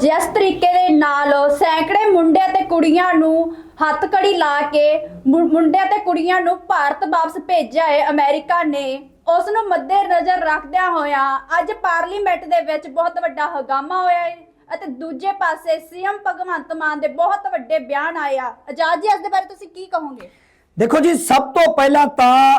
ਜਿਸ ਤਰੀਕੇ ਦੇ ਨਾਲ ਸੈਂਕੜੇ ਮੁੰਡੇ ਤੇ ਕੁੜੀਆਂ ਨੂੰ ਹੱਥਕੜੀ ਲਾ ਕੇ ਮੁੰਡਿਆਂ ਤੇ ਕੁੜੀਆਂ ਨੂੰ ਭਾਰਤ ਵਾਪਸ ਭੇਜਿਆ ਹੈ ਅਮਰੀਕਾ ਨੇ, ਉਸ ਨੂੰ ਮੱਦੇ ਨਜ਼ਰ ਰੱਖਦਿਆਂ ਹੋਇਆਂ ਅੱਜ ਪਾਰਲੀਮੈਂਟ ਦੇ ਵਿੱਚ ਬਹੁਤ ਵੱਡਾ ਹੰਗਾਮਾ ਹੋਇਆ ਹੈ ਅਤੇ ਦੂਜੇ ਪਾਸੇ ਸੀਐਮ ਭਗਵੰਤ ਮਾਨ ਦੇ ਬਹੁਤ ਵੱਡੇ ਬਿਆਨ ਆਏ ਆਜ਼ਾਦ ਜੀ, ਇਸ ਦੇ ਬਾਰੇ ਤੁਸੀਂ ਕੀ ਕਹੋਗੇ? ਦੇਖੋ ਜੀ, ਸਭ ਤੋਂ ਪਹਿਲਾਂ ਤਾਂ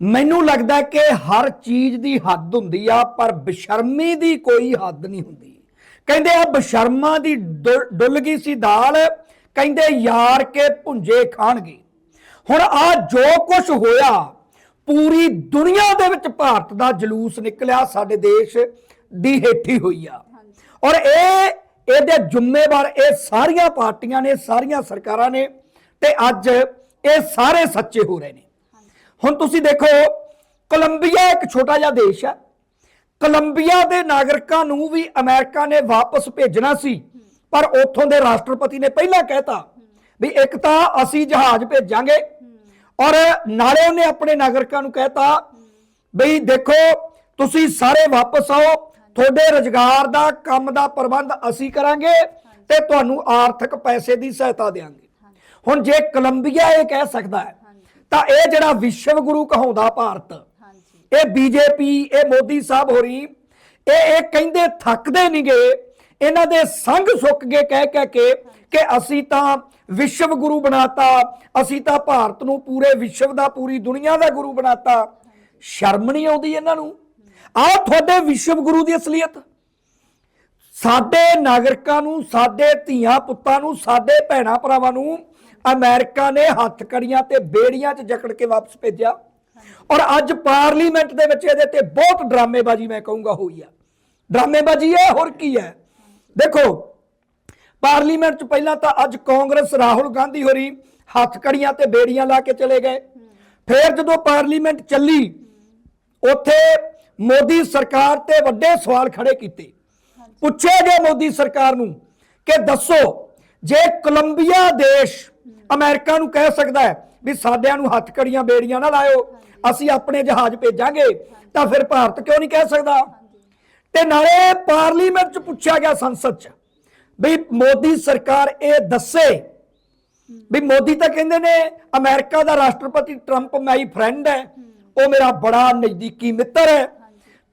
ਮੈਨੂੰ ਲੱਗਦਾ ਕਿ ਹਰ ਚੀਜ਼ ਦੀ ਹੱਦ ਹੁੰਦੀ ਆ, ਪਰ ਬੇਸ਼ਰਮੀ ਦੀ ਕੋਈ ਹੱਦ ਨਹੀਂ ਹੁੰਦੀ। ਕਹਿੰਦੇ ਆ ਬਸ਼ਰਮਾਂ ਦੀ ਡੁੱਲ ਗਈ ਸੀ ਦਾਲ ਕਹਿੰਦੇ ਯਾਰ ਕੇ ਭੁੰਜੇ ਖਾਣਗੇ। ਹੁਣ ਆ ਜੋ ਕੁਝ ਹੋਇਆ ਪੂਰੀ ਦੁਨੀਆ ਦੇ ਵਿੱਚ ਭਾਰਤ ਦਾ ਜਲੂਸ ਨਿਕਲਿਆ ਸਾਡੇ ਦੇਸ਼ ਦੀ ਹੇਠੀ ਹੋਈ ਆ। ਔਰ ਇਹ ਇਹਦੇ ਜ਼ਿੰਮੇਵਾਰ ਇਹ ਸਾਰੀਆਂ ਪਾਰਟੀਆਂ ਨੇ ਸਾਰੀਆਂ ਸਰਕਾਰਾਂ ਨੇ ਤੇ ਅੱਜ ਇਹ ਸਾਰੇ ਸੱਚੇ ਹੋ ਰਹੇ ਨੇ। ਹੁਣ ਤੁਸੀਂ ਦੇਖੋ ਕੋਲੰਬੀਆ ਇੱਕ ਛੋਟਾ ਜਿਹਾ ਦੇਸ਼ ਹੈ ਕੋਲੰਬੀਆ ਦੇ ਨਾਗਰਿਕਾਂ ਨੂੰ ਵੀ ਅਮਰੀਕਾ ਨੇ ਵਾਪਸ ਭੇਜਣਾ ਸੀ। ਪਰ ਉੱਥੋਂ ਦੇ ਰਾਸ਼ਟਰਪਤੀ ਨੇ ਪਹਿਲਾਂ ਕਹਿਤਾ ਵੀ ਇੱਕ ਤਾਂ ਅਸੀਂ ਜਹਾਜ਼ ਭੇਜਾਂਗੇ ਔਰ ਨਾਲੇ ਉਹਨੇ ਆਪਣੇ ਨਾਗਰਿਕਾਂ ਨੂੰ ਕਹਿਤਾ ਬਈ ਦੇਖੋ, ਤੁਸੀਂ ਸਾਰੇ ਵਾਪਸ ਆਓ, ਤੁਹਾਡੇ ਰੁਜ਼ਗਾਰ ਦਾ ਕੰਮ ਦਾ ਪ੍ਰਬੰਧ ਅਸੀਂ ਕਰਾਂਗੇ ਤੇ ਤੁਹਾਨੂੰ ਆਰਥਿਕ ਪੈਸੇ ਦੀ ਸਹਾਇਤਾ ਦੇਵਾਂਗੇ। ਹੁਣ ਜੇ ਕੋਲੰਬੀਆ ਇਹ ਕਹਿ ਸਕਦਾ ਹੈ, ਤਾਂ ਇਹ ਜਿਹੜਾ ਵਿਸ਼ਵ ਗੁਰੂ ਕਹਾਉਂਦਾ ਭਾਰਤ ਇਹ ਬੀਜੇਪੀ, ਇਹ ਮੋਦੀ ਸਾਹਿਬ ਹੋਰੀ, ਇਹ ਇਹ ਕਹਿੰਦੇ ਥੱਕਦੇ ਨਹੀਂਗੇ, ਇਹਨਾਂ ਦੇ ਸੰਗ ਸੁੱਕ ਗਏ ਕਹਿ ਕਹਿ ਕੇ ਕਿ ਅਸੀਂ ਤਾਂ ਵਿਸ਼ਵ ਗੁਰੂ ਬਣਾਤਾ, ਅਸੀਂ ਤਾਂ ਭਾਰਤ ਨੂੰ ਪੂਰੇ ਵਿਸ਼ਵ ਦਾ, ਪੂਰੀ ਦੁਨੀਆ ਦਾ ਗੁਰੂ ਬਣਾਤਾ। ਸ਼ਰਮ ਨਹੀਂ ਆਉਂਦੀ ਇਹਨਾਂ ਨੂੰ? ਆਹ ਤੁਹਾਡੇ ਵਿਸ਼ਵ ਗੁਰੂ ਦੀ ਅਸਲੀਅਤ। ਸਾਡੇ ਨਾਗਰਿਕਾਂ ਨੂੰ, ਸਾਡੇ ਧੀਆਂ ਪੁੱਤਾਂ ਨੂੰ, ਸਾਡੇ ਭੈਣਾਂ ਭਰਾਵਾਂ ਨੂੰ ਅਮਰੀਕਾ ਨੇ ਹੱਥਕੜੀਆਂ ਤੇ ਬੇੜੀਆਂ 'ਚ ਜਕੜ ਕੇ ਵਾਪਸ ਭੇਜਿਆ। ਔਰ ਅੱਜ ਪਾਰਲੀਮੈਂਟ ਦੇ ਵਿੱਚ ਇਹਦੇ ਤੇ ਬਹੁਤ ਡਰਾਮੇਬਾਜ਼ੀ ਮੈਂ ਕਹੂੰਗਾ ਹੋਈ ਆ। ਡਰਾਮੇਬਾਜ਼ੀ ਹੈ ਹੋਰ ਕੀ ਹੈ? ਦੇਖੋ ਪਾਰਲੀਮੈਂਟ 'ਚ ਪਹਿਲਾਂ ਤਾਂ ਅੱਜ ਕਾਂਗਰਸ ਰਾਹੁਲ ਗਾਂਧੀ ਹੋਰੀ ਹੱਥ ਕੜੀਆਂ ਤੇ ਬੇੜੀਆਂ ਲਾ ਕੇ ਚਲੇ ਗਏ। ਫਿਰ ਜਦੋਂ ਪਾਰਲੀਮੈਂਟ ਚੱਲੀ ਉੱਥੇ ਮੋਦੀ ਸਰਕਾਰ ਤੇ ਵੱਡੇ ਸਵਾਲ ਖੜੇ ਕੀਤੇ। ਪੁੱਛਿਆ ਗਿਆ ਮੋਦੀ ਸਰਕਾਰ ਨੂੰ ਕਿ ਦੱਸੋ ਜੇ ਕੋਲੰਬੀਆ ਦੇਸ਼ ਅਮਰੀਕਾ ਨੂੰ ਕਹਿ ਸਕਦਾ ਹੈ ਵੀ ਸਾਡਿਆਂ ਨੂੰ ਹੱਥ ਕੜੀਆਂ ਬੇੜੀਆਂ ਨਾ ਲਾਇਓ। ਅਸੀਂ ਆਪਣੇ ਜਹਾਜ਼ ਭੇਜਾਂਗੇ, ਤਾਂ ਫਿਰ ਭਾਰਤ ਕਿਉਂ ਨਹੀਂ ਕਹਿ ਸਕਦਾ? ਤੇ ਨਾਲੇ ਪਾਰਲੀਮੈਂਟ ਚ ਪੁੱਛਿਆ ਗਿਆ ਸੰਸਦ ਚ ਵੀ ਮੋਦੀ ਸਰਕਾਰ ਇਹ ਦੱਸੇ ਵੀ ਮੋਦੀ ਤਾਂ ਕਹਿੰਦੇ ਨੇ, ਅਮਰੀਕਾ ਦਾ ਰਾਸ਼ਟਰਪਤੀ ਟਰੰਪ ਮਾਈ ਫਰੈਂਡ ਹੈ, ਉਹ ਮੇਰਾ ਬੜਾ ਨਜ਼ਦੀਕੀ ਮਿੱਤਰ ਹੈ।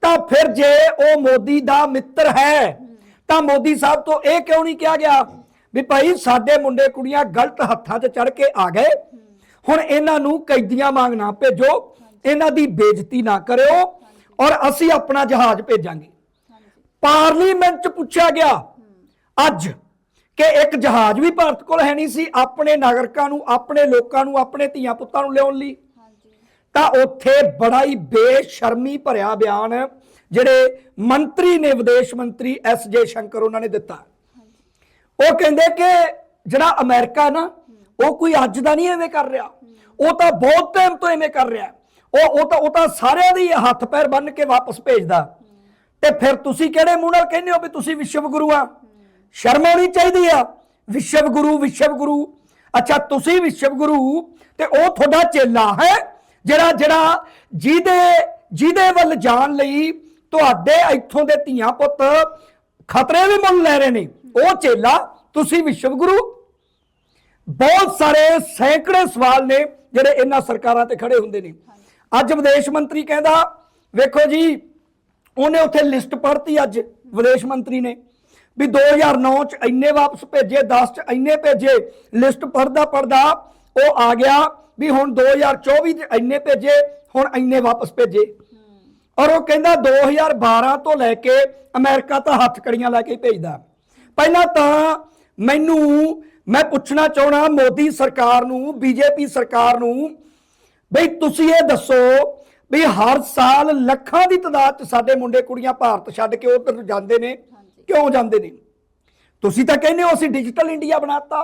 ਤਾਂ ਫਿਰ ਜੇ ਉਹ ਮੋਦੀ ਦਾ ਮਿੱਤਰ ਹੈ, ਤਾਂ ਮੋਦੀ ਸਾਹਿਬ ਤੋਂ ਇਹ ਕਿਉਂ ਨਹੀਂ ਕਿਹਾ ਗਿਆ? ਵੀ ਭਾਈ ਸਾਡੇ ਮੁੰਡੇ ਕੁੜੀਆਂ ਗਲਤ ਹੱਥਾਂ 'ਚ ਚੜ ਕੇ ਆ ਗਏ। ਹੁਣ ਇਹਨਾਂ ਨੂੰ ਕੈਦੀਆਂ ਵਾਂਗ ਨਾ ਭੇਜੋ, ਇਹਨਾਂ ਦੀ ਬੇਇੱਜ਼ਤੀ ਨਾ ਕਰਿਓ ਔਰ ਅਸੀਂ ਆਪਣਾ ਜਹਾਜ਼ ਭੇਜਾਂਗੇ। ਪਾਰਲੀਮੈਂਟ 'ਚ ਪੁੱਛਿਆ ਗਿਆ ਅੱਜ ਕਿ ਇੱਕ ਜਹਾਜ਼ ਵੀ ਭਾਰਤ ਕੋਲ ਹੈ ਨਹੀਂ ਸੀ, ਆਪਣੇ ਨਾਗਰਿਕਾਂ ਨੂੰ, ਆਪਣੇ ਲੋਕਾਂ ਨੂੰ, ਆਪਣੇ ਧੀਆਂ ਪੁੱਤਾਂ ਨੂੰ ਲਿਆਉਣ ਲਈ। ਤਾਂ ਉੱਥੇ ਬੜਾ ਹੀ ਬੇਸ਼ਰਮੀ ਭਰਿਆ ਬਿਆਨ ਜਿਹੜੇ ਮੰਤਰੀ ਨੇ, ਵਿਦੇਸ਼ ਮੰਤਰੀ ਐਸ ਜੇ ਸ਼ੰਕਰ ਉਹਨਾਂ ਨੇ ਦਿੱਤਾ। ਉਹ ਕਹਿੰਦੇ ਕਿ ਜਿਹੜਾ ਅਮਰੀਕਾ ਨਾ, ਉਹ ਕੋਈ ਅੱਜ ਦਾ ਨਹੀਂ ਐਵੇਂ ਕਰ ਰਿਹਾ। ਉਹ ਤਾਂ ਬਹੁਤ ਟਾਈਮ ਤੋਂ ਐਵੇਂ ਕਰ ਰਿਹਾ। ਉਹ ਉਹ ਤਾਂ ਉਹ ਤਾਂ ਸਾਰਿਆਂ ਦੀ ਹੱਥ ਪੈਰ ਬੰਨ ਕੇ ਵਾਪਸ ਭੇਜਦਾ। ਤੇ ਫਿਰ ਤੁਸੀਂ ਕਿਹੜੇ ਮੂੰਹ ਨਾਲ ਕਹਿੰਦੇ ਹੋ ਵੀ ਤੁਸੀਂ ਵਿਸ਼ਵ ਗੁਰੂ ਆ? ਸ਼ਰਮ ਆਉਣੀ ਚਾਹੀਦੀ ਆ। ਵਿਸ਼ਵ ਗੁਰੂ ਵਿਸ਼ਵ ਗੁਰੂ। ਅੱਛਾ, ਤੁਸੀਂ ਵਿਸ਼ਵ ਗੁਰੂ ਤੇ ਉਹ ਤੁਹਾਡਾ ਚੇਲਾ ਹੈ ਜਿਹੜਾ ਜਿਹੜਾ ਜਿਹਦੇ ਜਿਹਦੇ ਵੱਲ ਜਾਣ ਲਈ ਤੁਹਾਡੇ ਇੱਥੋਂ ਦੇ ਧੀਆਂ ਪੁੱਤ ਖਤਰੇ ਵੀ ਮੁੱਲ ਲੈ ਰਹੇ ਨੇ। ਉਹ ਚੇਲਾ ਤੁਸੀਂ ਵਿਸ਼ਵ ਗੁਰੂ? ਬਹੁਤ ਸਾਰੇ ਸੈਂਕੜੇ ਸਵਾਲ ਨੇ ਜਿਹੜੇ ਇਹਨਾਂ ਸਰਕਾਰਾਂ ਤੇ ਖੜੇ ਹੁੰਦੇ ਨੇ। ਅੱਜ ਵਿਦੇਸ਼ ਮੰਤਰੀ ਕਹਿੰਦਾ, ਵੇਖੋ ਜੀ, ਉਹਨੇ ਉੱਥੇ ਲਿਸਟ ਪੜ੍ਹਤੀ ਅੱਜ ਵਿਦੇਸ਼ ਮੰਤਰੀ ਨੇ ਵੀ 2009 ਚ ਇੰਨੇ ਵਾਪਸ ਭੇਜੇ 10 ਚ ਇੰਨੇ ਭੇਜੇ, ਲਿਸਟ ਪੜਦਾ ਪੜਦਾ ਉਹ ਆ ਗਿਆ ਵੀ ਹੁਣ 2024 ਚ ਇੰਨੇ ਭੇਜੇ, ਹੁਣ ਇੰਨੇ ਵਾਪਸ ਭੇਜੇ। ਔਰ ਉਹ ਕਹਿੰਦਾ 2012 ਤੋਂ ਲੈ ਕੇ ਅਮਰੀਕਾ ਤਾਂ ਹੱਥ ਕੜੀਆਂ ਲੈ ਕੇ ਭੇਜਦਾ। ਪਹਿਲਾਂ ਤਾਂ ਮੈਨੂੰ ਮੈਂ ਪੁੱਛਣਾ ਚਾਹਣਾ ਮੋਦੀ ਸਰਕਾਰ ਨੂੰ ਬੀਜੇਪੀ ਸਰਕਾਰ ਨੂੰ ਬਈ ਤੁਸੀਂ ਇਹ ਦੱਸੋ ਵੀ ਹਰ ਸਾਲ ਲੱਖਾਂ ਦੀ ਤਾਦਾਦ 'ਚ ਸਾਡੇ ਮੁੰਡੇ ਕੁੜੀਆਂ ਭਾਰਤ ਛੱਡ ਕੇ ਉਧਰ ਜਾਂਦੇ ਨੇ ਕਿਉਂ ਜਾਂਦੇ ਨੇ? ਤੁਸੀਂ ਤਾਂ ਕਹਿੰਦੇ ਹੋ ਅਸੀਂ ਡਿਜੀਟਲ ਇੰਡੀਆ ਬਣਾਤਾ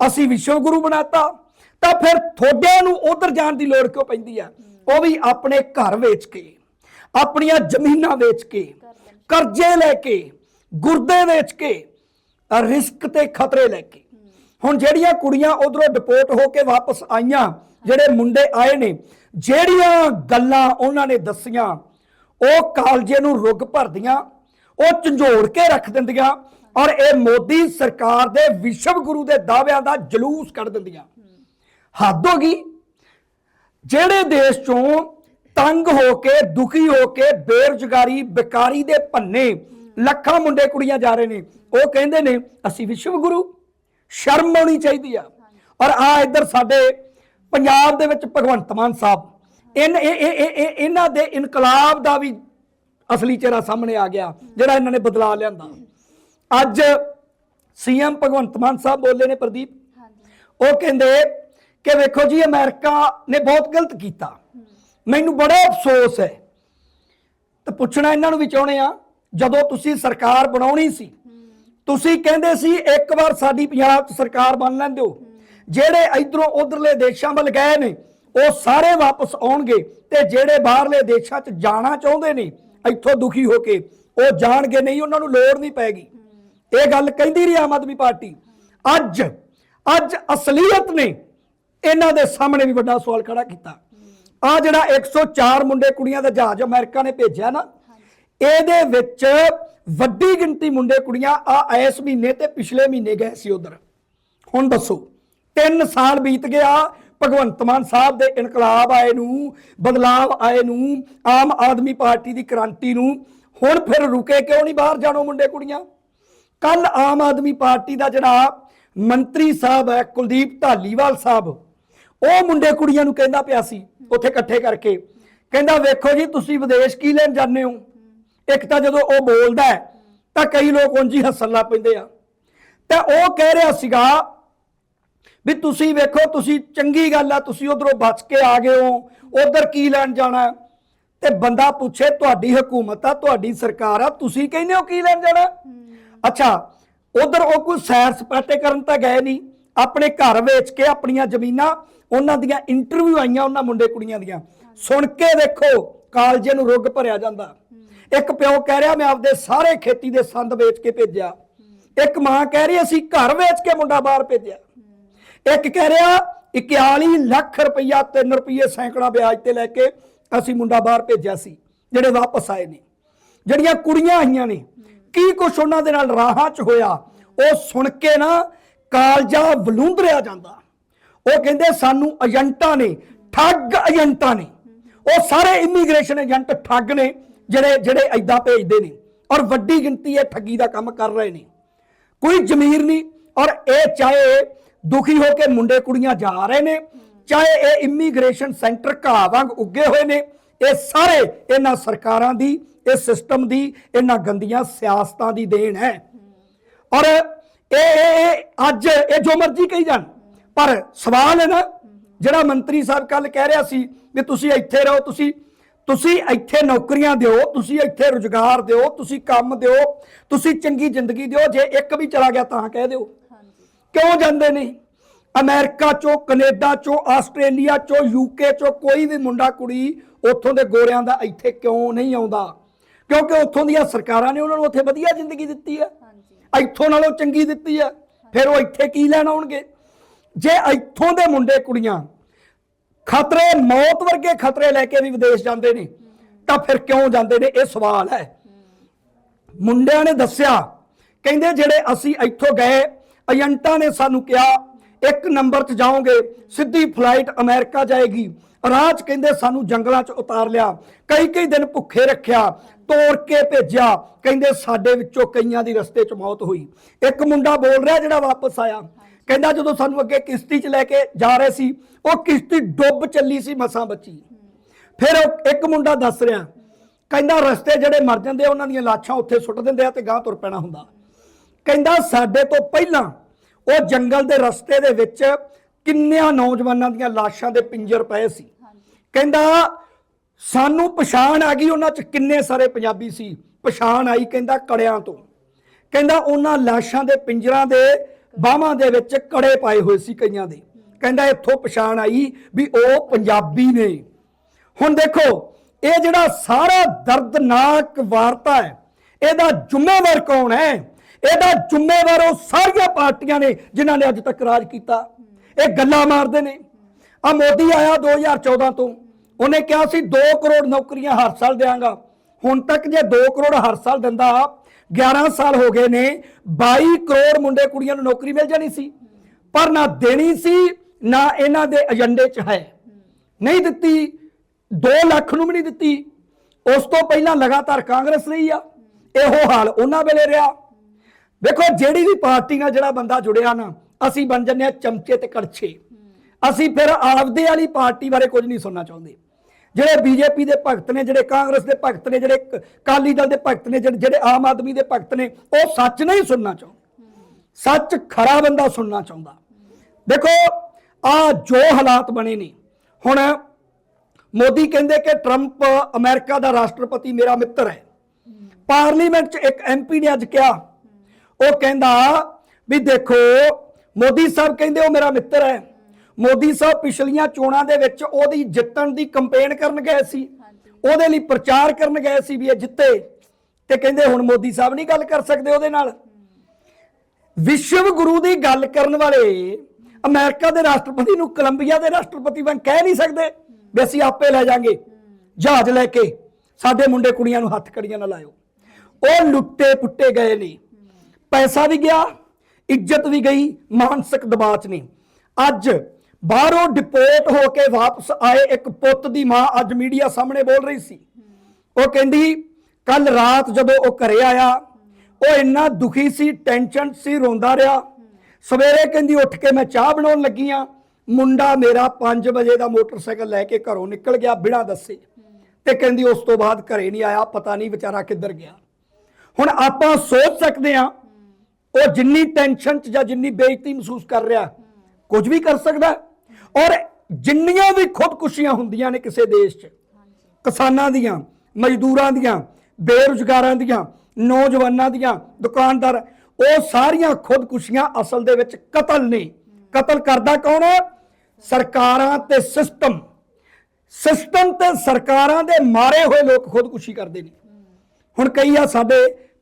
ਅਸੀਂ ਵਿਸ਼ਵ ਗੁਰੂ ਬਣਾਤਾ ਤਾਂ ਫਿਰ ਤੁਹਾਡਿਆਂ ਨੂੰ ਉਧਰ ਜਾਣ ਦੀ ਲੋੜ ਕਿਉਂ ਪੈਂਦੀ ਆ? ਉਹ ਵੀ ਆਪਣੇ ਘਰ ਵੇਚ ਕੇ ਆਪਣੀਆਂ ਜ਼ਮੀਨਾਂ ਵੇਚ ਕੇ। ਕਰਜ਼ੇ ਲੈ ਕੇ ਗੁਰਦੇ ਵੇਚ ਕੇ ਰਿਸਕ ਤੇ ਖਤਰੇ ਲੈ ਕੇ। ਹੁਣ ਜਿਹੜੀਆਂ ਕੁੜੀਆਂ ਉਧਰੋਂ ਡਿਪੋਰਟ ਹੋ ਕੇ ਵਾਪਸ ਆਈਆਂ, ਜਿਹੜੇ ਮੁੰਡੇ ਆਏ ਨੇ, ਜਿਹੜੀਆਂ ਗੱਲਾਂ ਉਹਨਾਂ ਨੇ ਦੱਸੀਆਂ, ਉਹ ਕਾਲਜੇ ਨੂੰ ਰੁੱਗ ਭਰਦੀਆਂ, ਉਹ ਝੰਜੋੜ ਕੇ ਰੱਖ ਦਿੰਦੀਆਂ ਔਰ ਇਹ ਮੋਦੀ ਸਰਕਾਰ ਦੇ ਵਿਸ਼ਵ ਗੁਰੂ ਦੇ ਦਾਅਵਿਆਂ ਦਾ ਜਲੂਸ ਕੱਢ ਦਿੰਦੀਆਂ। ਹੱਦ ਹੋ ਗਈ। ਜਿਹੜੇ ਦੇਸ਼ ਚੋਂ ਤੰਗ ਹੋ ਕੇ, ਦੁਖੀ ਹੋ ਕੇ, ਬੇਰੁਜ਼ਗਾਰੀ, ਬੇਕਾਰੀ ਦੇ ਭੰਨੇ ਲੱਖਾਂ ਮੁੰਡੇ ਕੁੜੀਆਂ ਜਾ ਰਹੇ ਨੇ। ਉਹ ਕਹਿੰਦੇ ਨੇ, ਅਸੀਂ ਵਿਸ਼ਵ ਗੁਰੂ, ਸ਼ਰਮ ਆਉਣੀ ਚਾਹੀਦੀ ਆ। ਔਰ ਆ ਇੱਧਰ ਸਾਡੇ ਪੰਜਾਬ ਦੇ ਵਿੱਚ ਭਗਵੰਤ ਮਾਨ ਸਾਹਿਬ, ਇਨ ਇਹਨਾਂ ਦੇ ਇਨਕਲਾਬ ਦਾ ਵੀ ਅਸਲੀ ਚਿਹਰਾ ਸਾਹਮਣੇ ਆ ਗਿਆ, ਜਿਹੜਾ ਇਹਨਾਂ ਨੇ ਬਦਲਾ ਲਿਆਂਦਾ। ਅੱਜ ਸੀਐਮ ਭਗਵੰਤ ਮਾਨ ਸਾਹਿਬ ਬੋਲੇ ਨੇ ਪ੍ਰਦੀਪ। ਉਹ ਕਹਿੰਦੇ ਕਿ ਵੇਖੋ ਜੀ, ਅਮਰੀਕਾ ਨੇ ਬਹੁਤ ਗਲਤ ਕੀਤਾ। ਮੈਨੂੰ ਬੜਾ ਅਫਸੋਸ ਹੈ। ਤਾਂ ਪੁੱਛਣਾ ਇਹਨਾਂ ਨੂੰ ਵੀ ਚਾਹੁੰਦੇ ਆ ਜਦੋਂ ਤੁਸੀਂ ਸਰਕਾਰ ਬਣਾਉਣੀ ਸੀ, ਤੁਸੀਂ ਕਹਿੰਦੇ ਸੀ ਇੱਕ ਵਾਰ ਸਾਡੀ ਪੰਜਾਬ 'ਚ ਸਰਕਾਰ ਬਣ ਲੈਣ ਦਿਓ। ਜਿਹੜੇ ਇਧਰੋਂ ਉਧਰਲੇ ਦੇਸ਼ਾਂ ਵੱਲ ਗਏ ਨੇ, ਉਹ ਸਾਰੇ ਵਾਪਸ ਆਉਣਗੇ ਤੇ ਜਿਹੜੇ ਬਾਹਰਲੇ ਦੇਸ਼ਾਂ 'ਚ ਜਾਣਾ ਚਾਹੁੰਦੇ ਨੇ, ਇੱਥੋਂ ਦੁਖੀ ਹੋ ਕੇ, ਉਹ ਜਾਣਗੇ ਨਹੀਂ, ਉਹਨਾਂ ਨੂੰ ਲੋੜ ਨਹੀਂ ਪੈਗੀ। ਇਹ ਗੱਲ ਕਹਿੰਦੀ ਰਹੀ ਆਮ ਆਦਮੀ ਪਾਰਟੀ। ਅੱਜ ਅੱਜ ਅਸਲੀਅਤ ਨੇ ਇਹਨਾਂ ਦੇ ਸਾਹਮਣੇ ਵੀ ਵੱਡਾ ਸਵਾਲ ਖੜਾ ਕੀਤਾ। ਆ ਜਿਹੜਾ 104 ਮੁੰਡੇ ਕੁੜੀਆਂ ਦਾ ਜਹਾਜ਼ ਅਮਰੀਕਾ ਨੇ ਭੇਜਿਆ ਨਾ ਇਹਦੇ ਵਿੱਚ ਵੱਡੀ ਗਿਣਤੀ ਮੁੰਡੇ ਕੁੜੀਆਂ ਆ, ਇਸ ਮਹੀਨੇ ਤੇ ਪਿਛਲੇ ਮਹੀਨੇ ਗਏ ਸੀ ਉਧਰ। ਹੁਣ ਦੱਸੋ 3 ਸਾਲ ਬੀਤ ਗਿਆ, ਭਗਵੰਤ ਮਾਨ ਸਾਹਿਬ ਦੇ ਇਨਕਲਾਬ ਆਏ ਨੂੰ, ਬਦਲਾਵ ਆਏ ਨੂੰ, ਆਮ ਆਦਮੀ ਪਾਰਟੀ ਦੀ ਕ੍ਰਾਂਤੀ ਨੂੰ, ਹੁਣ ਫਿਰ ਰੁਕੇ ਕਿਉਂ ਨਹੀਂ ਬਾਹਰ ਜਾਣੋ ਮੁੰਡੇ ਕੁੜੀਆਂ? ਕੱਲ ਆਮ ਆਦਮੀ ਪਾਰਟੀ ਦਾ ਜਿਹੜਾ ਮੰਤਰੀ ਸਾਹਿਬ ਹੈ, ਕੁਲਦੀਪ ਢਾਲੀਵਾਲ ਸਾਹਿਬ, ਉਹ ਮੁੰਡੇ ਕੁੜੀਆਂ ਨੂੰ ਕਹਿੰਦਾ ਪਿਆ ਸੀ, ਉੱਥੇ ਇਕੱਠੇ ਕਰਕੇ। ਕਹਿੰਦਾ, ਵੇਖੋ ਜੀ, ਤੁਸੀਂ ਵਿਦੇਸ਼ ਕੀ ਲੈਣ ਜਾਂਦੇ ਹੋ? ਇੱਕ ਤਾਂ ਜਦੋਂ ਉਹ ਬੋਲਦਾ ਹੈ, ਤਾਂ ਕਈ ਲੋਕ ਉਂਝ ਹੀ ਹੱਸਣ ਲੱਗ ਪੈਂਦੇ ਆ। ਤੇ ਉਹ ਕਹਿ ਰਿਹਾ ਸੀਗਾ ਵੀ ਤੁਸੀਂ ਵੇਖੋ ਤੁਸੀਂ ਚੰਗੀ ਗੱਲ ਆ ਤੁਸੀਂ ਉਧਰੋਂ ਬਚ ਕੇ ਆ ਗਏ ਹੋ ਉਧਰ ਕੀ ਲੈਣ ਜਾਣਾ? ਤੇ ਬੰਦਾ ਪੁੱਛੇ ਤੁਹਾਡੀ ਹਕੂਮਤ ਆ ਤੁਹਾਡੀ ਸਰਕਾਰ ਆ ਤੁਸੀਂ ਕਹਿੰਦੇ ਹੋ ਕੀ ਲੈਣ ਜਾਣਾ? ਅੱਛਾ ਉਧਰ ਉਹ ਕੋਈ ਸੈਰ ਸਪਾਟੇ ਕਰਨ ਤਾਂ ਗਏ ਨਹੀਂ। ਆਪਣੇ ਘਰ ਵੇਚ ਕੇ ਆਪਣੀਆਂ ਜ਼ਮੀਨਾਂ ਉਹਨਾਂ ਦੀਆਂ ਇੰਟਰਵਿਊ ਆਈਆਂ ਉਹਨਾਂ ਮੁੰਡੇ ਕੁੜੀਆਂ ਦੀਆਂ। ਸੁਣ ਕੇ ਦੇਖੋ ਕਾਲਜੇ ਨੂੰ ਰੁੱਗ ਭਰਿਆ ਜਾਂਦਾ। ਇੱਕ ਪਿਓ ਕਹਿ ਰਿਹਾ, ਮੈਂ ਆਪਦੇ ਸਾਰੇ ਖੇਤੀ ਦੇ ਸੰਦ ਵੇਚ ਕੇ ਭੇਜਿਆ। ਇੱਕ ਮਾਂ ਕਹਿ ਰਹੀ, ਅਸੀਂ ਘਰ ਵੇਚ ਕੇ ਮੁੰਡਾ ਬਾਹਰ ਭੇਜਿਆ। ਇੱਕ ਕਹਿ ਰਿਹਾ 41 ਲੱਖ ਰੁਪਈਆ 3 ਰੁਪਈਏ ਸੈਂਕੜਾ ਵਿਆਜ ਤੇ ਲੈ ਕੇ ਅਸੀਂ ਮੁੰਡਾ ਬਾਹਰ ਭੇਜਿਆ ਸੀ, ਜਿਹੜੇ ਵਾਪਸ ਆਏ ਨੇ। ਜਿਹੜੀਆਂ ਕੁੜੀਆਂ ਆਈਆਂ ਨੇ, ਕੀ ਕੁਛ ਉਹਨਾਂ ਦੇ ਨਾਲ ਰਾਹਾਂ 'ਚ ਹੋਇਆ, ਉਹ ਸੁਣ ਕੇ ਨਾ ਕਾਲਜਾ ਵਲੂੰਦਰਿਆ ਜਾਂਦਾ। ਉਹ ਕਹਿੰਦੇ, ਸਾਨੂੰ ਏਜੰਟਾਂ ਨੇ, ਠੱਗ ਏਜੰਟਾਂ ਨੇ। ਉਹ ਸਾਰੇ ਇਮੀਗ੍ਰੇਸ਼ਨ ਏਜੰਟ ਠੱਗ ਨੇ। ਜਿਹੜੇ ਜਿਹੜੇ ਐਦਾਂ ਭੇਜਦੇ ਨੇ। ਔਰ ਵੱਡੀ ਗਿਣਤੀ ਇਹ ਠੱਗੀ ਦਾ ਕੰਮ ਕਰ ਰਹੇ ਨੇ। ਕੋਈ ਜ਼ਮੀਰ ਨਹੀਂ, ਔਰ ਇਹ ਚਾਹੇ ਦੁਖੀ ਹੋ ਕੇ ਮੁੰਡੇ ਕੁੜੀਆਂ ਜਾ ਰਹੇ ਨੇ, ਚਾਹੇ ਇਹ ਇਮੀਗ੍ਰੇਸ਼ਨ ਸੈਂਟਰ ਘਾਹ ਵਾਂਗ ਉੱਗੇ ਹੋਏ ਨੇ, ਇਹ ਸਾਰੇ ਇਹਨਾਂ ਸਰਕਾਰਾਂ ਦੀ, ਇਹ ਸਿਸਟਮ ਦੀ, ਇਹਨਾਂ ਗੰਦੀਆਂ ਸਿਆਸਤਾਂ ਦੀ ਦੇਣ ਹੈ। ਔਰ ਇਹ ਇਹ ਅੱਜ ਇਹ ਜੋ ਮਰਜ਼ੀ ਕਹੀ ਜਾਣ, ਪਰ ਸਵਾਲ ਹੈ ਨਾ, ਜਿਹੜਾ ਮੰਤਰੀ ਸਾਹਿਬ ਕੱਲ ਕਹਿ ਰਿਹਾ ਸੀ ਵੀ ਤੁਸੀਂ ਇੱਥੇ ਰਹੋ, ਤੁਸੀਂ ਤੁਸੀਂ ਇੱਥੇ ਨੌਕਰੀਆਂ ਦਿਓ ਤੁਸੀਂ ਇੱਥੇ ਰੁਜ਼ਗਾਰ ਦਿਓ ਤੁਸੀਂ ਕੰਮ ਦਿਓ ਤੁਸੀਂ ਚੰਗੀ ਜ਼ਿੰਦਗੀ ਦਿਓ ਜੇ ਇੱਕ ਵੀ ਚਲਾ ਗਿਆ ਤਾਂ ਕਹਿ ਦਿਓ। ਕਿਉਂ ਜਾਂਦੇ ਨੇ ਅਮਰੀਕਾ ਚੋਂ ਕੈਨੇਡਾ ਚੋਂ ਆਸਟ੍ਰੇਲੀਆ ਚੋਂ ਯੂਕੇ ਚੋਂ ਕੋਈ ਵੀ ਮੁੰਡਾ ਕੁੜੀ ਉੱਥੋਂ ਦੇ ਗੋਰਿਆਂ ਦਾ ਇੱਥੇ ਕਿਉਂ ਨਹੀਂ ਆਉਂਦਾ? ਕਿਉਂਕਿ ਉੱਥੋਂ ਦੀਆਂ ਸਰਕਾਰਾਂ ਨੇ ਉਹਨਾਂ ਨੂੰ ਉੱਥੇ ਵਧੀਆ ਜ਼ਿੰਦਗੀ ਦਿੱਤੀ ਹੈ। ਇੱਥੋਂ ਨਾਲੋਂ ਚੰਗੀ ਦਿੱਤੀ ਹੈ। ਫਿਰ ਉਹ ਇੱਥੇ ਕੀ ਲੈਣ ਆਉਣਗੇ? ਜੇ ਇੱਥੋਂ ਦੇ ਮੁੰਡੇ ਕੁੜੀਆਂ ਖਤਰੇ, ਮੌਤ ਵਰਗੇ ਖਤਰੇ ਲੈ ਕੇ ਵੀ ਵਿਦੇਸ਼ ਜਾਂਦੇ ਨੇ। ਤਾਂ ਫਿਰ ਕਿਉਂ ਜਾਂਦੇ ਨੇ? ਇਹ ਸਵਾਲ ਹੈ। ਮੁੰਡਿਆਂ ਨੇ ਦੱਸਿਆ, ਕਹਿੰਦੇ ਜਿਹੜੇ ਅਸੀਂ ਇੱਥੋਂ ਗਏ, ਏਜੰਟਾਂ ਨੇ ਸਾਨੂੰ ਕਿਹਾ, ਇੱਕ ਨੰਬਰ 'ਚ ਜਾਓਗੇ, ਸਿੱਧੀ ਫਲਾਈਟ ਅਮਰੀਕਾ ਜਾਏਗੀ। ਰਾਹ 'ਚ ਕਹਿੰਦੇ ਸਾਨੂੰ ਜੰਗਲਾਂ 'ਚ ਉਤਾਰ ਲਿਆ ਕਈ ਕਈ ਦਿਨ ਭੁੱਖੇ ਰੱਖਿਆ, ਤੋੜ ਕੇ ਭੇਜਿਆ, ਕਹਿੰਦੇ ਸਾਡੇ ਵਿੱਚੋਂ ਕਈਆਂ ਦੀ ਰਸਤੇ 'ਚ ਮੌਤ ਹੋਈ। ਇੱਕ ਮੁੰਡਾ ਬੋਲ ਰਿਹਾ ਜਿਹੜਾ ਵਾਪਸ ਆਇਆ ਕਹਿੰਦਾ ਜਦੋਂ ਸਾਨੂੰ ਅੱਗੇ ਕਿਸ਼ਤੀ 'ਚ ਲੈ ਕੇ ਜਾ ਰਹੇ ਸੀ, ਉਹ ਕਿਸ਼ਤੀ ਡੁੱਬ ਚੱਲੀ ਸੀ ਮਸਾਂ ਬੱਚੀ। ਫਿਰ ਇੱਕ ਮੁੰਡਾ ਦੱਸ ਰਿਹਾ, ਕਹਿੰਦਾ ਰਸਤੇ ਜਿਹੜੇ ਮਰ ਜਾਂਦੇ ਆ, ਉਹਨਾਂ ਦੀਆਂ ਲਾਸ਼ਾਂ ਉੱਥੇ ਸੁੱਟ ਦਿੰਦੇ ਆ ਤੇ ਗਾਂ ਤੁਰ ਪੈਣਾ ਹੁੰਦਾ। ਕਹਿੰਦਾ ਸਾਡੇ ਤੋਂ ਪਹਿਲਾਂ ਉਹ ਜੰਗਲ ਦੇ ਰਸਤੇ ਦੇ ਵਿੱਚ ਕਿੰਨਿਆਂ ਨੌਜਵਾਨਾਂ ਦੀਆਂ ਲਾਸ਼ਾਂ ਦੇ ਪਿੰਜਰ ਪਏ ਸੀ। ਕਹਿੰਦਾ, ਸਾਨੂੰ ਪਛਾਣ ਆ ਗਈ ਉਹਨਾਂ 'ਚ ਕਿੰਨੇ ਸਾਰੇ ਪੰਜਾਬੀ ਸੀ। ਪਛਾਣ ਆਈ ਕਹਿੰਦਾ ਕੜਿਆਂ ਤੋਂ। ਕਹਿੰਦਾ ਉਹਨਾਂ ਲਾਸ਼ਾਂ ਦੇ ਪਿੰਜਰਾਂ ਦੇ ਬਾਹਾਂ ਦੇ ਵਿੱਚ ਕੜੇ ਪਾਏ ਹੋਏ ਸੀ ਕਈਆਂ ਦੇ। ਕਹਿੰਦਾ ਇੱਥੋਂ ਪਛਾਣ ਆਈ ਵੀ ਉਹ ਪੰਜਾਬੀ ਨੇ। ਹੁਣ ਦੇਖੋ, ਇਹ ਜਿਹੜਾ ਸਾਰਾ ਦਰਦਨਾਕ ਵਾਰਤਾ ਹੈ, ਇਹਦਾ ਜ਼ਿੰਮੇਵਾਰ ਕੌਣ ਹੈ? ਇਹਦਾ ਜ਼ਿੰਮੇਵਾਰ ਉਹ ਸਾਰੀਆਂ ਪਾਰਟੀਆਂ ਨੇ ਜਿਨ੍ਹਾਂ ਨੇ ਅੱਜ ਤੱਕ ਰਾਜ ਕੀਤਾ। ਇਹ ਗੱਲਾਂ ਮਾਰਦੇ ਨੇ। ਆ ਮੋਦੀ ਆਇਆ 2014 ਤੋਂ। ਉਹਨੇ ਕਿਹਾ ਸੀ 2 ਕਰੋੜ ਨੌਕਰੀਆਂ ਹਰ ਸਾਲ ਦੇਵਾਂਗਾ ਹੁਣ ਤੱਕ ਜੇ 2 ਕਰੋੜ ਹਰ ਸਾਲ ਦਿੰਦਾ 11 ਸਾਲ ਹੋ ਗਏ ਨੇ 22 ਕਰੋੜ ਮੁੰਡੇ ਕੁੜੀਆਂ ਨੂੰ ਨੌਕਰੀ ਮਿਲ ਜਾਣੀ ਸੀ, ਪਰ ਨਾ ਦੇਣੀ ਸੀ, ਨਾ ਇਹਨਾਂ ਦੇ ਏਜੰਡੇ 'ਚ ਹੈ। ਨਹੀਂ ਦਿੱਤੀ 2 ਲੱਖ ਨੂੰ ਵੀ ਨਹੀਂ ਦਿੱਤੀ। ਉਸ ਤੋਂ ਪਹਿਲਾਂ ਲਗਾਤਾਰ ਕਾਂਗਰਸ ਰਹੀ ਆ, ਇਹੋ ਹਾਲ ਉਹਨਾਂ ਵੇਲੇ ਰਿਹਾ। ਵੇਖੋ, ਜਿਹੜੀ ਵੀ ਪਾਰਟੀ ਨਾਲ ਜਿਹੜਾ ਬੰਦਾ ਜੁੜਿਆ ਨਾ, ਅਸੀਂ ਬਣ ਜੰਨੇ ਆ ਚਮਚੇ ਤੇ ਕੜਛੇ। ਅਸੀਂ ਫਿਰ ਆਪਦੇ ਵਾਲੀ ਪਾਰਟੀ ਬਾਰੇ ਕੁਝ ਨਹੀਂ ਸੁਣਨਾ ਚਾਹੁੰਦੇ। ਜਿਹੜੇ ਬੀਜੇਪੀ ਦੇ ਭਗਤ ਨੇ, ਜਿਹੜੇ ਕਾਂਗਰਸ ਦੇ ਭਗਤ ਨੇ, ਜਿਹੜੇ ਕ- ਅਕਾਲੀ ਦਲ ਦੇ ਭਗਤ ਨੇ, ਜਿਹੜੇ ਜਿਹੜੇ ਆਮ ਆਦਮੀ ਦੇ ਭਗਤ ਨੇ, ਉਹ ਸੱਚ ਨਹੀਂ ਸੁਣਨਾ ਚਾਹੁੰਦੇ। ਸੱਚ ਖਰਾ ਬੰਦਾ ਸੁਣਨਾ ਚਾਹੁੰਦਾ। ਦੇਖੋ, ਆ ਜੋ ਹਾਲਾਤ ਬਣੇ ਨੇ, ਹੁਣ ਮੋਦੀ ਕਹਿੰਦੇ ਕਿ ਟਰੰਪ ਅਮਰੀਕਾ ਦਾ ਰਾਸ਼ਟਰਪਤੀ ਮੇਰਾ ਮਿੱਤਰ ਹੈ। ਪਾਰਲੀਮੈਂਟ 'ਚ ਇੱਕ ਐਮਪੀ ਨੇ ਅੱਜ ਕਿਹਾ, ਉਹ ਕਹਿੰਦਾ ਵੀ ਦੇਖੋ, ਮੋਦੀ ਸਾਹਿਬ ਕਹਿੰਦੇ ਉਹ ਮੇਰਾ ਮਿੱਤਰ ਹੈ। ਮੋਦੀ ਸਾਹਿਬ ਪਿਛਲੀਆਂ ਚੋਣਾਂ ਦੇ ਵਿੱਚ ਉਹਦੀ ਜਿੱਤਣ ਦੀ ਕੰਪੇਨ ਕਰਨ ਗਏ ਸੀ। ਉਹਦੇ ਲਈ ਪ੍ਰਚਾਰ ਕਰਨ ਗਏ ਸੀ ਵੀ ਇਹ ਜਿੱਤੇ। ਤੇ ਕਹਿੰਦੇ ਹੁਣ ਮੋਦੀ ਸਾਹਿਬ ਨਹੀਂ ਗੱਲ ਕਰ ਸਕਦੇ ਉਹਦੇ ਨਾਲ। ਵਿਸ਼ਵ ਗੁਰੂ ਦੀ ਗੱਲ ਕਰਨ ਵਾਲੇ ਅਮਰੀਕਾ ਦੇ ਰਾਸ਼ਟਰਪਤੀ ਨੂੰ ਕੋਲੰਬੀਆ ਦੇ ਰਾਸ਼ਟਰਪਤੀ ਵਾਂਗ ਕਹਿ ਨਹੀਂ ਸਕਦੇ ਵੀ ਅਸੀਂ ਆਪੇ ਲੈ ਜਾਾਂਗੇ। ਜਹਾਜ਼ ਲੈ ਕੇ ਸਾਡੇ ਮੁੰਡੇ ਕੁੜੀਆਂ ਨੂੰ ਹੱਥ ਕੜੀਆਂ ਨਾ ਲਾਇਓ। ਉਹ ਲੁੱਟੇ ਪੁੱਟੇ ਗਏ ਨੇ। ਪੈਸਾ ਵੀ ਗਿਆ ਇੱਜ਼ਤ ਵੀ ਗਈ ਮਾਨਸਿਕ ਦਬਾਅ ਚ ਨੇ। ਅੱਜ ਬਾਹਰੋਂ ਡਿਪੋਰਟ ਹੋ ਕੇ ਵਾਪਸ ਆਏ ਇੱਕ ਪੁੱਤ ਦੀ ਮਾਂ ਅੱਜ ਮੀਡੀਆ ਸਾਹਮਣੇ ਬੋਲ ਰਹੀ ਸੀ। ਉਹ ਕਹਿੰਦੀ ਕੱਲ ਰਾਤ ਜਦੋਂ ਉਹ ਘਰੇ ਆਇਆ, ਉਹ ਇੰਨਾ ਦੁਖੀ ਸੀ ਟੈਨਸ਼ਨ ਸੀ, ਰੋਂਦਾ ਰਿਹਾ। ਸਵੇਰੇ ਕਹਿੰਦੀ, ਉੱਠ ਕੇ ਮੈਂ ਚਾਹ ਬਣਾਉਣ ਲੱਗੀ ਆ। ਮੁੰਡਾ ਮੇਰਾ 5 ਵਜੇ ਦਾ ਮੋਟਰਸਾਈਕਲ ਲੈ ਕੇ ਘਰੋਂ ਨਿਕਲ ਗਿਆ ਬਿਨਾਂ ਦੱਸੇ। ਤੇ ਕਹਿੰਦੀ, ਉਸ ਤੋਂ ਬਾਅਦ ਘਰੇ ਨਹੀਂ ਆਇਆ, ਪਤਾ ਨਹੀਂ ਵਿਚਾਰਾ ਕਿੱਧਰ ਗਿਆ। ਹੁਣ ਆਪਾਂ ਸੋਚ ਸਕਦੇ ਆ, ਉਹ ਜਿੰਨੀ ਟੈਨਸ਼ਨ ਚ ਜਾਂ ਜਿੰਨੀ ਬੇਇੱਜ਼ਤੀ ਮਹਿਸੂਸ ਕਰ ਰਿਹਾ, ਕੁਝ ਵੀ ਕਰ ਸਕਦਾ ਔਰ ਜਿੰਨੀਆਂ ਵੀ ਖੁਦਕੁਸ਼ੀਆਂ ਹੁੰਦੀਆਂ ਨੇ ਕਿਸੇ ਦੇਸ਼ 'ਚ, ਕਿਸਾਨਾਂ ਦੀਆਂ, ਮਜ਼ਦੂਰਾਂ ਦੀਆਂ, ਬੇਰੁਜ਼ਗਾਰਾਂ ਦੀਆਂ, ਨੌਜਵਾਨਾਂ ਦੀਆਂ, ਦੁਕਾਨਦਾਰ, ਉਹ ਸਾਰੀਆਂ ਖੁਦਕੁਸ਼ੀਆਂ ਅਸਲ ਦੇ ਵਿੱਚ ਕਤਲ ਨੇ। ਕਤਲ ਕਰਦਾ ਕੌਣ ਹੈ? ਸਰਕਾਰਾਂ ਤੇ ਸਿਸਟਮ ਸਿਸਟਮ ਤੇ ਸਰਕਾਰਾਂ ਦੇ ਮਾਰੇ ਹੋਏ ਲੋਕ ਖੁਦਕੁਸ਼ੀ ਕਰਦੇ ਨੇ। ਹੁਣ ਕਈ ਆ ਸਾਡੇ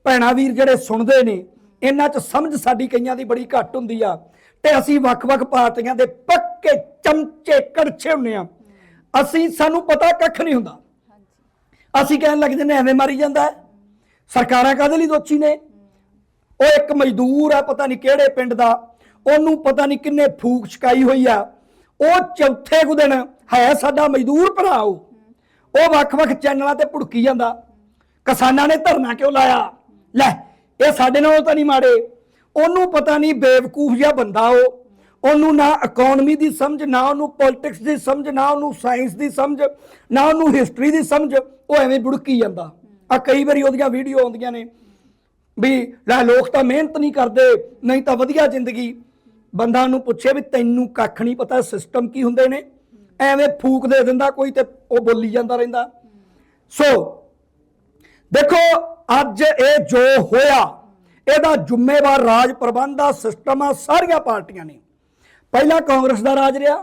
ਭੈਣਾ ਵੀਰ ਜਿਹੜੇ ਸੁਣਦੇ ਨੇ, ਇਹਨਾਂ 'ਚ ਸਮਝ ਸਾਡੀ ਕਈਆਂ ਦੀ ਬੜੀ ਘੱਟ ਹੁੰਦੀ ਆ। ਤੇ ਅਸੀਂ ਵੱਖ-ਵੱਖ ਪਾਰਟੀਆਂ ਦੇ ਪੱਕੇ ਚਮਚੇ ਕੜਛੇ ਹੁੰਨੇ ਆ ਅਸੀਂ, ਸਾਨੂੰ ਪਤਾ ਕੱਖ ਨਹੀਂ ਹੁੰਦਾ। ਅਸੀਂ ਕਹਿਣ ਲੱਗ ਜੰਨੇ ਐਵੇਂ ਮਾਰੀ ਜਾਂਦਾ ਸਰਕਾਰਾਂ ਕਾਹਦੇ ਲਈ ਦੋਚੀ ਨੇ? ਉਹ ਇੱਕ ਮਜ਼ਦੂਰ ਆ, ਪਤਾ ਨਹੀਂ ਕਿਹੜੇ ਪਿੰਡ ਦਾ। ਉਹਨੂੰ ਪਤਾ ਨਹੀਂ ਕਿੰਨੇ ਫੂਕ ਛਕਾਈ ਹੋਈ ਆ। ਉਹ ਚੌਥੇ ਕੁ ਦਿਨ ਹੈ ਸਾਡਾ ਮਜ਼ਦੂਰ ਭਰਾ ਉਹ। ਉਹ ਵੱਖ-ਵੱਖ ਚੈਨਲਾਂ ਤੇ ਭੁੜਕੀ ਜਾਂਦਾ। ਕਿਸਾਨਾਂ ਨੇ ਧਰਨਾ ਕਿਉਂ ਲਾਇਆ? ਲੈ, ਇਹ ਸਾਡੇ ਨਾਲੋਂ ਤਾਂ ਨਹੀਂ ਮਾੜੇ। ਉਹਨੂੰ ਪਤਾ ਨਹੀਂ ਬੇਵਕੂਫ ਜਿਹਾ ਬੰਦਾ ਉਹ। ਉਹਨੂੰ ਨਾ ਇਕਨੋਮੀ ਦੀ ਸਮਝ, ਨਾ ਉਹਨੂੰ ਪੋਲਿਟਿਕਸ ਦੀ ਸਮਝ, ਨਾ ਉਹਨੂੰ ਸਾਇੰਸ ਦੀ ਸਮਝ, ਨਾ ਉਹਨੂੰ ਹਿਸਟਰੀ ਦੀ ਸਮਝ, ਉਹ ਐਵੇਂ ਬੁੜਕੀ ਜਾਂਦਾ। ਆ ਕਈ ਵਾਰੀ ਉਹਦੀਆਂ ਵੀਡੀਓ ਆਉਂਦੀਆਂ ਨੇ ਵੀ ਲੈ ਲੋਕ ਤਾਂ ਮਿਹਨਤ ਨਹੀਂ ਕਰਦੇ, ਨਹੀਂ ਤਾਂ ਵਧੀਆ ਜ਼ਿੰਦਗੀ। ਬੰਦਾ ਨੂੰ ਪੁੱਛੇ ਵੀ ਤੈਨੂੰ ਕੱਖ ਨਹੀਂ ਪਤਾ ਸਿਸਟਮ ਕੀ ਹੁੰਦੇ ਨੇ। ਐਵੇਂ ਫੂਕ ਦੇ ਦਿੰਦਾ ਕੋਈ ਤੇ ਉਹ ਬੋਲੀ ਜਾਂਦਾ ਰਹਿੰਦਾ। ਸੋ ਦੇਖੋ ਅੱਜ ਇਹ ਜੋ ਹੋਇਆ ਇਹਦਾ ਜ਼ਿੰਮੇਵਾਰ ਰਾਜ ਪ੍ਰਬੰਧ ਦਾ ਸਿਸਟਮ ਆ, ਸਾਰੀਆਂ ਪਾਰਟੀਆਂ ਨੇ। ਪਹਿਲਾਂ ਕਾਂਗਰਸ ਦਾ ਰਾਜ ਰਿਹਾ,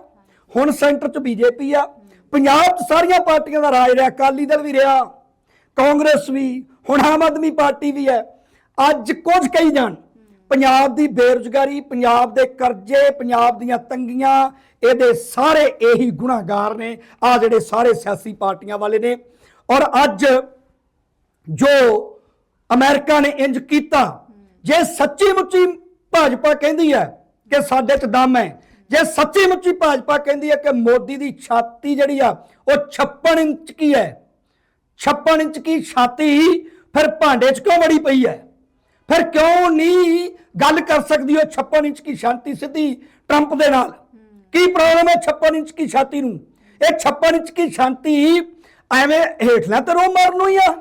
ਹੁਣ ਸੈਂਟਰ 'ਚ ਬੀਜੇਪੀ ਆ। ਪੰਜਾਬ 'ਚ ਸਾਰੀਆਂ ਪਾਰਟੀਆਂ ਦਾ ਰਾਜ ਰਿਹਾ, ਅਕਾਲੀ ਦਲ ਵੀ ਰਿਹਾ, ਕਾਂਗਰਸ ਵੀ, ਹੁਣ ਆਮ ਆਦਮੀ ਪਾਰਟੀ ਵੀ ਹੈ। ਅੱਜ ਕੁਝ ਕਹੀ ਜਾਣ, ਪੰਜਾਬ ਦੀ ਬੇਰੁਜ਼ਗਾਰੀ, ਪੰਜਾਬ ਦੇ ਕਰਜ਼ੇ, ਪੰਜਾਬ ਦੀਆਂ ਤੰਗੀਆਂ, ਇਹਦੇ ਸਾਰੇ ਇਹੀ ਗੁਨਾਹਗਾਰ ਨੇ, ਆ ਜਿਹੜੇ ਸਾਰੇ ਸਿਆਸੀ ਪਾਰਟੀਆਂ ਵਾਲੇ ਨੇ। ਔਰ ਅੱਜ ਜੋ ਅਮਰੀਕਾ ਨੇ ਇੰਜ ਕੀਤਾ ਜੇ ਸੱਚੀ ਮੁੱਚੀ ਭਾਜਪਾ ਕਹਿੰਦੀ ਹੈ ਕਿ ਸਾਡੇ 'ਚ ਦਮ ਹੈ, ਜੇ ਸੱਚੀ ਮੁੱਚੀ ਭਾਜਪਾ ਕਹਿੰਦੀ ਹੈ ਕਿ ਮੋਦੀ ਦੀ ਛਾਤੀ ਜਿਹੜੀ ਆ, ਉਹ 56 ਇੰਚ ਕੀ ਹੈ? 56 ਇੰਚ ਕੀ ਛਾਤੀ? ਫਿਰ ਭਾਂਡੇ 'ਚ ਕਿਉਂ ਵੜੀ ਪਈ ਹੈ? ਫਿਰ ਕਿਉਂ ਨਹੀਂ ਗੱਲ ਕਰ ਸਕਦੀ ਉਹ 56 ਇੰਚ ਕੀ ਛਾਤੀ ਸਿੱਧੀ ਟਰੰਪ ਦੇ ਨਾਲ? ਕੀ ਪ੍ਰੋਬਲਮ ਹੈ 56 ਇੰਚ ਕੀ ਛਾਤੀ ਨੂੰ? ਇਹ 56 ਇੰਚ ਕੀ ਛਾਤੀ ਐਵੇਂ ਹੇਠਲਾ ਤੇ ਰੋ ਮਾਰਨ ਨੂੰ ਹੀ ਆ।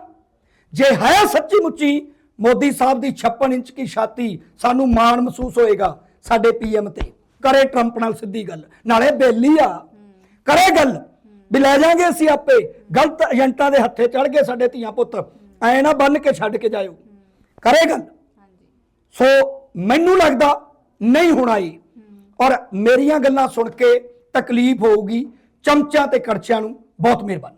ਜੇ ਹੈ ਸੱਚੀ ਮੁੱਚੀ ਮੋਦੀ ਸਾਹਿਬ ਦੀ 56 ਇੰਚ ਕੀ ਛਾਤੀ ਸਾਨੂੰ ਮਾਣ ਮਹਿਸੂਸ ਹੋਏਗਾ ਸਾਡੇ ਪੀਐਮ ਤੇ। ਕਰੇ ਟਰੰਪ ਨਾਲ ਸਿੱਧੀ ਗੱਲ, ਨਾਲੇ ਬੇਲੀ ਆ। ਕਰੇ ਗੱਲ। ਵੀ ਲੈ ਜਾਾਂਗੇ ਅਸੀਂ ਆਪੇ। ਗਲਤ ਏਜੰਟਾਂ ਦੇ ਹੱਥੇ ਚੜ ਗਏ ਸਾਡੇ ਧੀਆਂ ਪੁੱਤ। ਐ ਨਾ ਬੰਨ ਕੇ ਛੱਡ ਕੇ ਜਾਇਓ। ਕਰੇ ਗੱਲ। ਸੋ ਮੈਨੂੰ ਲੱਗਦਾ ਨਹੀਂ ਹੋਣਾ ਇਹ ਔਰ ਮੇਰੀਆਂ ਗੱਲਾਂ ਸੁਣ ਕੇ ਤਕਲੀਫ ਹੋਊਗੀ। ਚਮਚਾਂ ਤੇ ਕੜਛਿਆਂ ਨੂੰ ਬਹੁਤ ਮਿਹਰਬਾਨੀ।